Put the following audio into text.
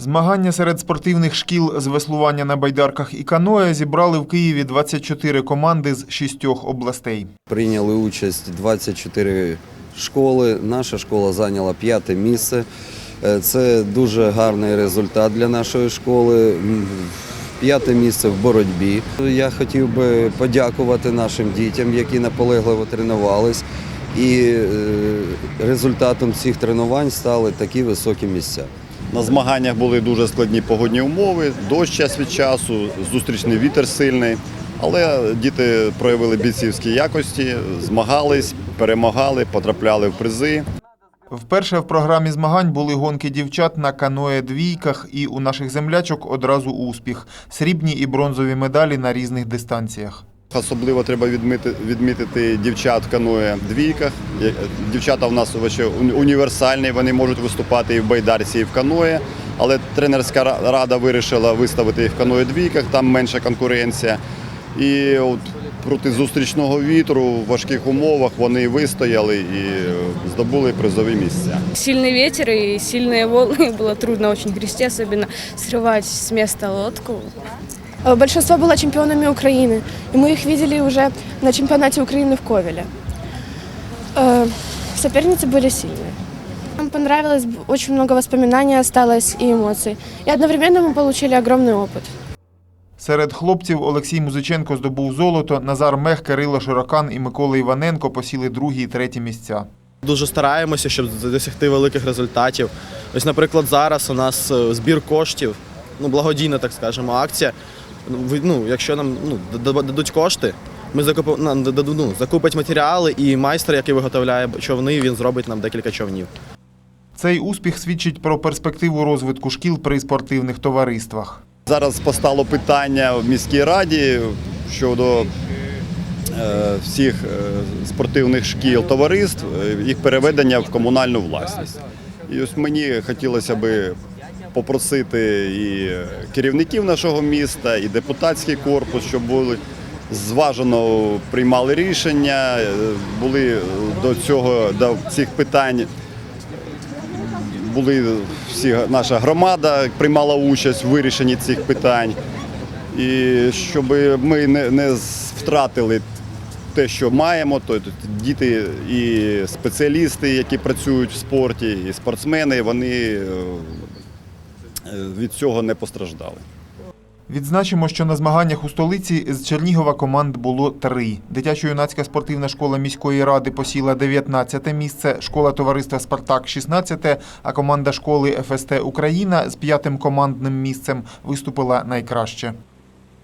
Змагання серед спортивних шкіл з веслування на байдарках і каноє зібрали в Києві 24 команди з шістьох областей. Прийняли участь 24 школи. Наша школа зайняла п'яте місце. Е, Це дуже гарний результат для нашої школи. П'яте місце в боротьбі. Я хотів би подякувати нашим дітям, які наполегливо тренувались. І е, результатом цих тренувань стали такі високі місця. На змаганнях були дуже складні погодні умови, дощ час від часу, зустрічний вітер сильний. Але діти проявили бійцівські якості, змагались, перемагали, потрапляли в призи. Вперше в програмі змагань були гонки дівчат на каноє двійках, і у наших землячок одразу успіх срібні і бронзові медалі на різних дистанціях. Особливо треба відмити, відмітити дівчат в каное двійках. Є- Дівчата в нас вообще уні- універсальні, вони можуть виступати і в байдарці, і в каное. Але тренерська ра- рада вирішила виставити їх в каное двійках, там менша конкуренція. І от проти зустрічного вітру в важких умовах вони вистояли і е, здобули призові місця. Сильный ветер и сильные волны. Было трудно очень грести, особенно срывать с места лодку. Э, Большинство было чемпионами Украины, и мы их видели уже на чемпионате Украины в Ковеле. Э, Соперницы были сильные. Нам понравилось, б- очень много воспоминаний осталось и эмоций. И одновременно мы получили огромный опыт. Серед хлопців Олексій Музиченко здобув золото, Назар Мех, Кирило Широкан і Микола Іваненко посіли другі і треті місця. Дуже стараємося, щоб досягти великих результатів. Ось, наприклад, зараз у нас е, збір коштів, ну благодійна, так скажемо, акція. Ну, якщо нам ну, дадуть кошти, ми нам даду- ну, закупить матеріали, і майстер, який виготовляє човни, він зробить нам декілька човнів. Цей успіх свідчить про перспективу розвитку шкіл при спортивних товариствах. Зараз постало питання в міській раді щодо е, всіх е, спортивних шкіл товариств, е, їх переведення в комунальну власність. І ось мені хотілося би попросити і керівників нашого міста, і депутатський корпус, щоб були зважено приймали рішення, були до цього до цих питань були всі наша громада приймала участь в вирішенні цих питань. І щоб ми не, не втратили те, що маємо, то діти і спеціалісти, які працюють в спорті, і спортсмени, вони від цього не постраждали. Відзначимо, що на змаганнях у столиці з Чернігова команд було три. Дитячо-юнацька спортивна школа міської ради посіла 19 місце, школа товариства Спартак 16, а команда школи ФСТ Україна з п'ятим командним місцем виступила найкраще.